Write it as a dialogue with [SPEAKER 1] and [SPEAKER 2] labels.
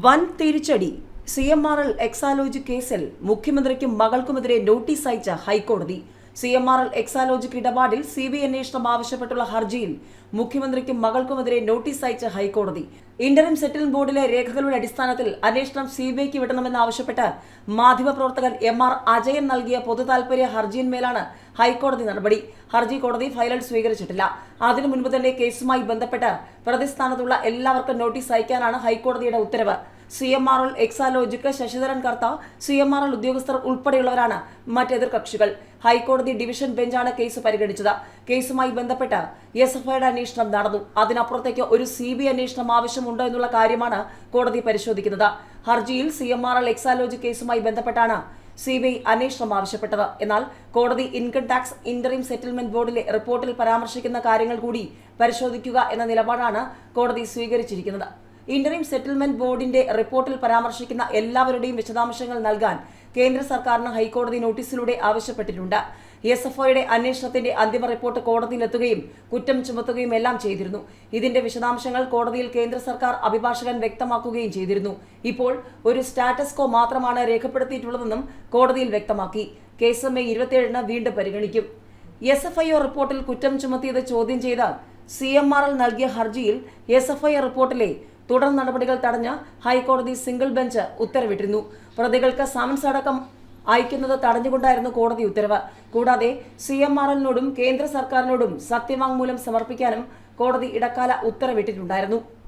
[SPEAKER 1] വൻ തിരിച്ചടി. C M R L Exalogic കേസിൽ മുഖ്യമന്ത്രിക്കും മകൾക്കുമെതിരെ നോട്ടീസ് അയച്ച ഹൈക്കോടതി. C M R L Exalogic ഇടപാടിൽ സി ബി അന്വേഷണം ആവശ്യപ്പെട്ടുള്ള ഹർജിയിൽ മുഖ്യമന്ത്രിക്കും മകൾക്കുമെതിരെ നോട്ടീസ് അയച്ച ഹൈക്കോടതി. ഇന്ററിം സെറ്റിൽമെന്റ് ബോർഡിലെ രേഖകളുടെ അടിസ്ഥാനത്തിൽ അന്വേഷണം സി ബി ഐക്ക് വിടണമെന്നാവശ്യപ്പെട്ട് മാധ്യമപ്രവർത്തകൻ എം ആർ അജയൻ നൽകിയ പൊതുതാൽപര്യ ഹർജിയിന്മേലാണ് ഹൈക്കോടതി നടപടി. ഹർജി കോടതി ഫയലിൽ സ്വീകരിച്ചിട്ടില്ല. അതിനു മുൻപ് തന്നെ കേസുമായി ബന്ധപ്പെട്ട് പ്രതിസ്ഥാനത്തുള്ള എല്ലാവർക്കും നോട്ടീസ് അയക്കാനാണ് ഹൈക്കോടതിയുടെ ഉത്തരവ്. C M R L Exalogic Sasidharan Kartha C M R L ഉദ്യോഗസ്ഥർ ഉൾപ്പെടെയുള്ളവരാണ് മറ്റെതിർ കക്ഷികൾ ഹൈക്കോടതി ഡിവിഷൻ ബെഞ്ചാണ് കേസ് പരിഗണിച്ചത്. കേസുമായി ബന്ധപ്പെട്ട് എസ് എഫ് ഐയുടെ അന്വേഷണം നടന്നു. അതിനപ്പുറത്തേക്ക് ഒരു സി ബി അന്വേഷണം ആവശ്യമുണ്ടോ എന്നുള്ള കാര്യമാണ് കോടതി പരിശോധിക്കുന്നത്. ഹർജിയിൽ C M R L Exalogic കേസുമായി ബന്ധപ്പെട്ടാണ് സി ബി ഐ അന്വേഷണം ആവശ്യപ്പെട്ടത്. എന്നാൽ കോടതി ഇൻകം ടാക്സ് ഇന്ററിം സെറ്റിൽമെന്റ് ബോർഡിലെ റിപ്പോർട്ടിൽ പരാമർശിക്കുന്ന കാര്യങ്ങൾ കൂടി പരിശോധിക്കുക എന്ന നിലപാടാണ് കോടതി സ്വീകരിച്ചിരിക്കുന്നത്. ഇന്ററിം സെറ്റിൽമെന്റ് ബോർഡിന്റെ റിപ്പോർട്ടിൽ പരാമർശിക്കുന്ന എല്ലാവരുടെയും വിശദാംശങ്ങൾ നൽകാൻ കേന്ദ്ര സർക്കാരിന് ഹൈക്കോടതി നോട്ടീസിലൂടെ ആവശ്യപ്പെട്ടിട്ടുണ്ട്. എസ് എഫ് ഒയുടെ അന്വേഷണത്തിന്റെ അന്തിമ റിപ്പോർട്ട് കോടതിയിലെത്തുകയും കുറ്റം ചുമത്തുകയും എല്ലാം ചെയ്തിരുന്നു. ഇതിന്റെ വിശദാംശങ്ങൾ കോടതിയിൽ കേന്ദ്ര സർക്കാർ അഭിഭാഷകൻ വ്യക്തമാക്കുകയും ചെയ്തിരുന്നു. ഇപ്പോൾ ഒരു സ്റ്റാറ്റസ് കോ മാത്രമാണ് രേഖപ്പെടുത്തിയിട്ടുള്ളതെന്നും കോടതിയിൽ വ്യക്തമാക്കി. കേസ് മെയ് ഇരുപത്തിയേഴിന് വീണ്ടും പരിഗണിക്കും. എസ് എഫ് ഐ ഒ റിപ്പോർട്ടിൽ കുറ്റം ചുമത്തിയത് ചോദ്യം ചെയ്താൽ സി എം ആർ എൽ നൽകിയ ഹർജിയിൽ എസ് എഫ് ഐ റിപ്പോർട്ടിലെ തുടർ നടപടികൾ തടഞ്ഞ് ഹൈക്കോടതി സിംഗിൾ ബെഞ്ച് ഉത്തരവിട്ടിരുന്നു. പ്രതികൾക്ക് സമൻസ് അടക്കം അയക്കുന്നത് തടഞ്ഞുകൊണ്ടായിരുന്നു കോടതി ഉത്തരവ്. കൂടാതെ സി എം ആർ എല്ലിനോടും കേന്ദ്ര സർക്കാരിനോടും സത്യവാങ്മൂലം സമർപ്പിക്കാനും കോടതി ഇടക്കാല ഉത്തരവിട്ടിട്ടുണ്ടായിരുന്നു.